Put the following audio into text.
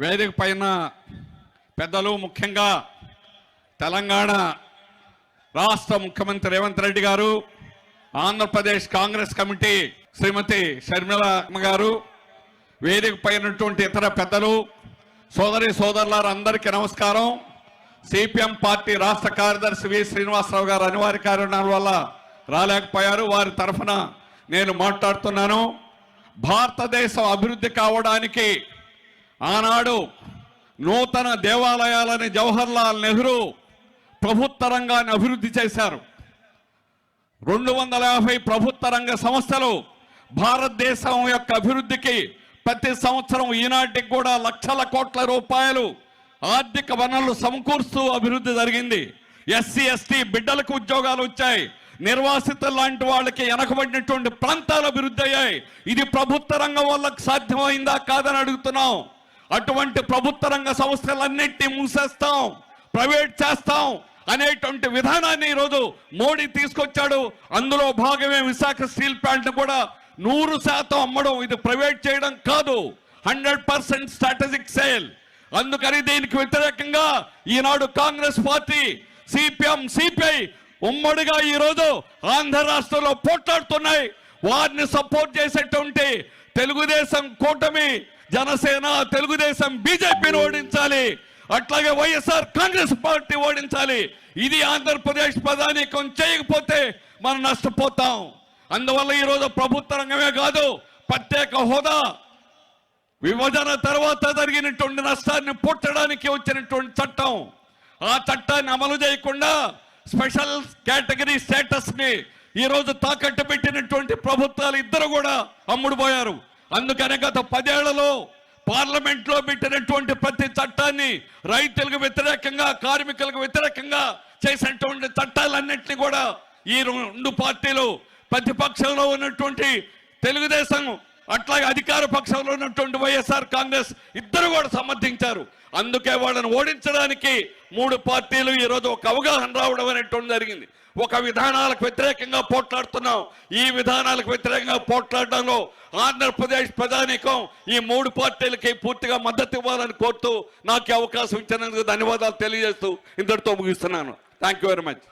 వేదిక పైన పెద్దలు ముఖ్యంగా తెలంగాణ రాష్ట్ర ముఖ్యమంత్రి రేవంత్ రెడ్డి గారు ఆంధ్రప్రదేశ్ కాంగ్రెస్ కమిటీ శ్రీమతి షర్మిల గారు వేదిక పైనటువంటి ఇతర పెద్దలు సోదరి సోదరులారు అందరికీ నమస్కారం. సిపిఎం పార్టీ రాష్ట్ర కార్యదర్శి వి శ్రీనివాసరావు గారు అనివార్య కారణాల వల్ల రాలేకపోయారు. వారి తరఫున నేను మాట్లాడుతున్నాను. భారతదేశం అభివృద్ధి కావడానికి ఆనాడు నూతన దేవాలయాలని జవహర్లాల్ నెహ్రూ ప్రభుత్వ రంగాన్ని అభివృద్ధి చేశారు. రెండు వందల యాభై ప్రభుత్వ రంగ సంస్థలు భారతదేశం యొక్క అభివృద్ధికి ప్రతి సంవత్సరం ఈనాటికి కూడా లక్షల కోట్ల రూపాయలు ఆర్థిక వనరులు సమకూరుస్తూ అభివృద్ధి జరిగింది. ఎస్సీ ఎస్టీ బిడ్డలకు ఉద్యోగాలు వచ్చాయి. నిర్వాసితులు లాంటి వాళ్ళకి వెనకబడినటువంటి ప్రాంతాలు అభివృద్ధి అయ్యాయి. ఇది ప్రభుత్వ రంగం వల్ల సాధ్యమైందా కాదని అడుగుతున్నాం. అటువంటి ప్రభుత్వ రంగ సంస్థలన్నింటినీ మూసేస్తాం ప్రైవేట్ చేస్తాం అనేటువంటి విధానాన్ని ఈరోజు మోడీ తీసుకొచ్చాడు. అందులో భాగమే విశాఖ స్టీల్ ప్లాంట్ కూడా నూరు శాతం అమ్మడం ఇది ప్రైవేట్ చేయడం కాదు. Hundred percent strategic sale. అందుకని దీనికి వ్యతిరేకంగా ఈనాడు కాంగ్రెస్ పార్టీ సిపిఎం సిపిఐ ఉమ్మడిగా ఈరోజు ఆంధ్ర రాష్ట్రంలో పోట్లాడుతున్నాయి. వారిని సపోర్ట్ చేసేటువంటి తెలుగుదేశం కూటమి జనసేన తెలుగుదేశం బీజేపీని ఓడించాలి. అట్లాగే వైఎస్ఆర్ కాంగ్రెస్ పార్టీ ఓడించాలి. ఇది ఆంధ్రప్రదేశ్ ప్రధానికం. చేయకపోతే మనం నష్టపోతాం. అందువల్ల ఈరోజు ప్రభుత్వ రంగమే కాదు ప్రత్యేక హోదా. విభజన తర్వాత జరిగినటువంటి నష్టాన్ని పుట్టడానికి వచ్చినటువంటి చట్టం. ఆ చట్టాన్ని అమలు చేయకుండా స్పెషల్ కేటగిరీ స్టేటస్ని ఈరోజు ఈ రోజు తాకట్టు పెట్టినటువంటి ప్రభుత్వాలు ఇద్దరు కూడా అమ్ముడుపోయారు అందుకనే గత పదేళ్ళలో పార్లమెంట్లో పెట్టినటువంటి ప్రతి చట్టాన్ని రైతులకు వ్యతిరేకంగా కార్మికులకు వ్యతిరేకంగా చేసినటువంటి చట్టాలన్నింటినీ కూడా ఈ రెండు పార్టీలు ప్రతిపక్షంలో ఉన్నటువంటి తెలుగుదేశం అట్లాగే అధికార పక్షంలో ఉన్నటువంటి వైఎస్ఆర్ కాంగ్రెస్ ఇద్దరు కూడా సమర్థించారు. అందుకే వాళ్ళని ఓడించడానికి మూడు పార్టీలు ఈరోజు ఒక అవగాహన రావడం అనేటువంటి జరిగింది. ఒక విధానాలకు వ్యతిరేకంగా పోట్లాడుతున్నాం. ఈ విధానాలకు వ్యతిరేకంగా పోట్లాడడంలో ఆంధ్రప్రదేశ్ ప్రధానికం ఈ మూడు పార్టీలకి పూర్తిగా మద్దతు ఇవ్వాలని కోరుతూ నాకు అవకాశం ఇచ్చినందుకు ధన్యవాదాలు తెలియజేస్తూ ఇంతటితో ముగిస్తున్నాను. Thank you very much